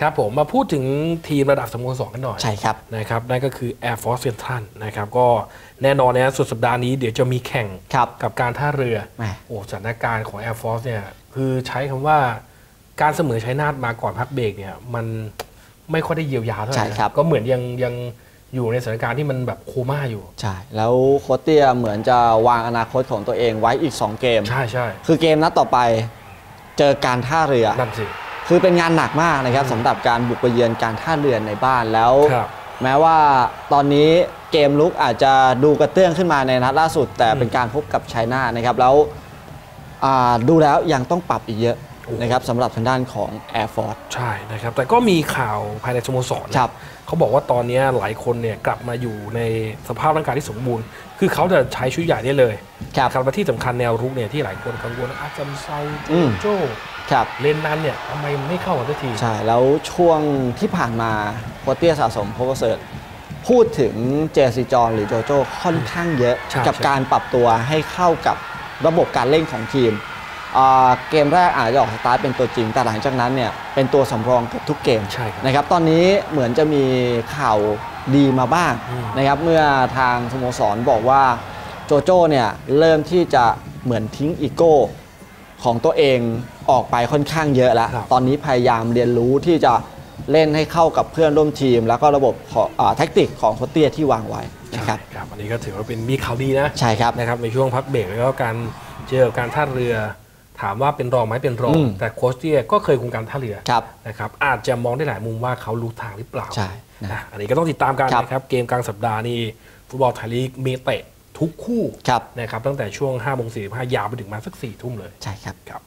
ครับผมมาพูดถึงทีมระดับสโมสรกันหน่อยใช่ครับนะครับนั่นก็คือ Air Force Central นะครับก็แน่นอนนะสุดสัปดาห์นี้เดี๋ยวจะมีแข่งครับกับการท่าเรือแหมโอ้สถานการณ์ของ Air Force เนี่ยคือใช้คำว่าการเสมอใช้นาทมาก่อนพักเบรกเนี่ยมันไม่ค่อยได้เยียวยาเท่าไหร่ใช่ครับก็เหมือนยังยังอยู่ในสถานการณ์ที่มันแบบโคม่าอยู่ ใช่ แล้วโคชเตียเหมือนจะวางอนาคตของตัวเองไว้อีก 2 เกม ใช่ใช่คือเกมนัดต่อไป เจอการท่าเรือนั่นสิ คือเป็นงานหนักมากนะครับสำหรับการบุกไปเยือนการท่าเรือในบ้านแล้วครับแม้ว่าตอนนี้เกมลุกอาจจะดูกระเตื้องขึ้นมาในนัดล่าสุด แต่อืมเป็นการพบกับไชน่านะครับแล้วอ่าดูแล้วยังต้องปรับอีกเยอะโอ้ นะครับสำหรับทางด้านของ Air Force ใช่นะครับ แต่ก็มีข่าวภายในสโมสรนะครับเขาบอกว่าตอนนี้หลายคนเนี่ยกลับมาอยู่ในสภาพร่างกายที่สมบูรณ์ คือเขาจะใช้ชุดใหญ่ได้เลยครับครับและที่สำคัญแนวรุกเนี่ยที่หลายคนกังวลอาจจะเซาอืมโจ้ครับเลนนั้นเนี่ยทำไมมันไม่เข้ากันสักที ใช่ แล้วช่วงที่ผ่านมาโคชเตียสะสมโพเซิร์ตพูดถึงเจสซีจอนหรือโจโจ้ค่อนข้างเยอะใช่กับใช่การปรับตัวให้เข้ากับระบบการเล่นของทีมอ่า เกมแรกอาจจะออกสตาร์ทเป็นตัวจริง แต่หลังจากนั้นเนี่ยเป็นตัวสำรองเกับทุกเกมใช่ครับนะครับตอนนี้เหมือนจะมีข่าวดีมาบ้างอืมนะครับเมื่อทางสโมสรบอกว่าโจโจ้เนี่ยเริ่มที่จะเหมือนทิ้งอีโก้ของตัวเองออกไปค่อนข้างเยอะแล้วครับตอนนี้พยายามเรียนรู้ที่จะเล่นให้เข้ากับเพื่อนร่วมทีม แล้วก็ระบบของอ่าแท็กติกของโคชเตียที่วางไว้นะครับใช่ครับอันนี้ก็ถือว่าเป็นมีข่าวดีนะใช่ครับนะครับในช่วงพักเบรกแล้วก็การเจอกับการท่าเรือ ถามว่าเป็นรองไหมเป็นรองอืมแต่โค้ชเตี้ยก็เคยคุมการท่าเรือครับนะครับอาจจะมองได้หลายมุมว่าเขารู้ทางหรือเปล่าใช่นะนะอันนี้ก็ต้องติดตามกันครับนะครับเกมกลางสัปดาห์นี้ฟุตบอลไทยลีกมีเตะทุกคู่ครับนะครับตั้งแต่ช่วง5โมง45ยาวไปถึงมาสัก4ทุ่มเลยใช่ครับครับ